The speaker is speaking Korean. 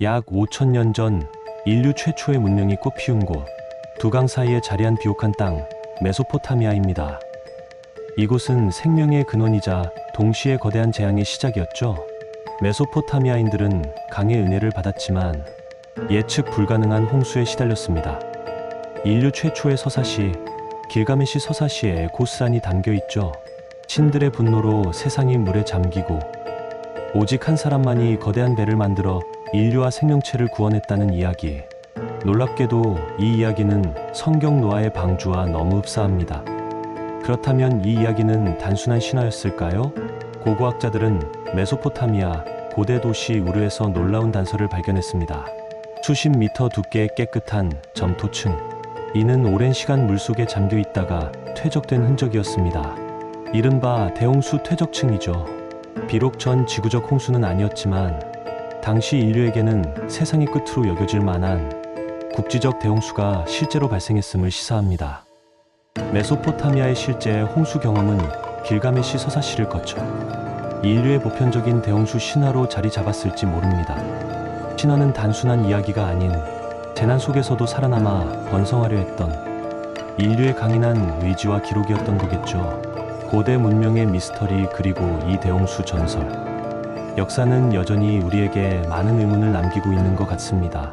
약 5천년 전 인류 최초의 문명이 꽃피운 곳, 두강 사이에 자리한 비옥한 땅, 메소포타미아입니다. 이곳은 생명의 근원이자 동시에 거대한 재앙의 시작이었죠. 메소포타미아인들은 강의 은혜를 받았지만 예측 불가능한 홍수에 시달렸습니다. 인류 최초의 서사시, 길가메시 서사시에 고스란히 담겨 있죠. 신들의 분노로 세상이 물에 잠기고 오직 한 사람만이 거대한 배를 만들어 인류와 생명체를 구원했다는 이야기. 놀랍게도 이 이야기는 성경 노아의 방주와 너무 흡사합니다. 그렇다면 이 이야기는 단순한 신화였을까요? 고고학자들은 메소포타미아 고대 도시 우르에서 놀라운 단서를 발견했습니다. 수십 미터 두께의 깨끗한 점토층. 이는 오랜 시간 물속에 잠겨 있다가 퇴적된 흔적이었습니다. 이른바 대홍수 퇴적층이죠. 비록 전 지구적 홍수는 아니었지만 당시 인류에게는 세상의 끝으로 여겨질 만한 국지적 대홍수가 실제로 발생했음을 시사합니다. 메소포타미아의 실제 홍수 경험은 길가메시 서사시를 거쳐 인류의 보편적인 대홍수 신화로 자리 잡았을지 모릅니다. 신화는 단순한 이야기가 아닌 재난 속에서도 살아남아 번성하려 했던 인류의 강인한 의지와 기록이었던 거겠죠. 고대 문명의 미스터리 그리고 이 대홍수 전설. 역사는 여전히 우리에게 많은 의문을 남기고 있는 것 같습니다.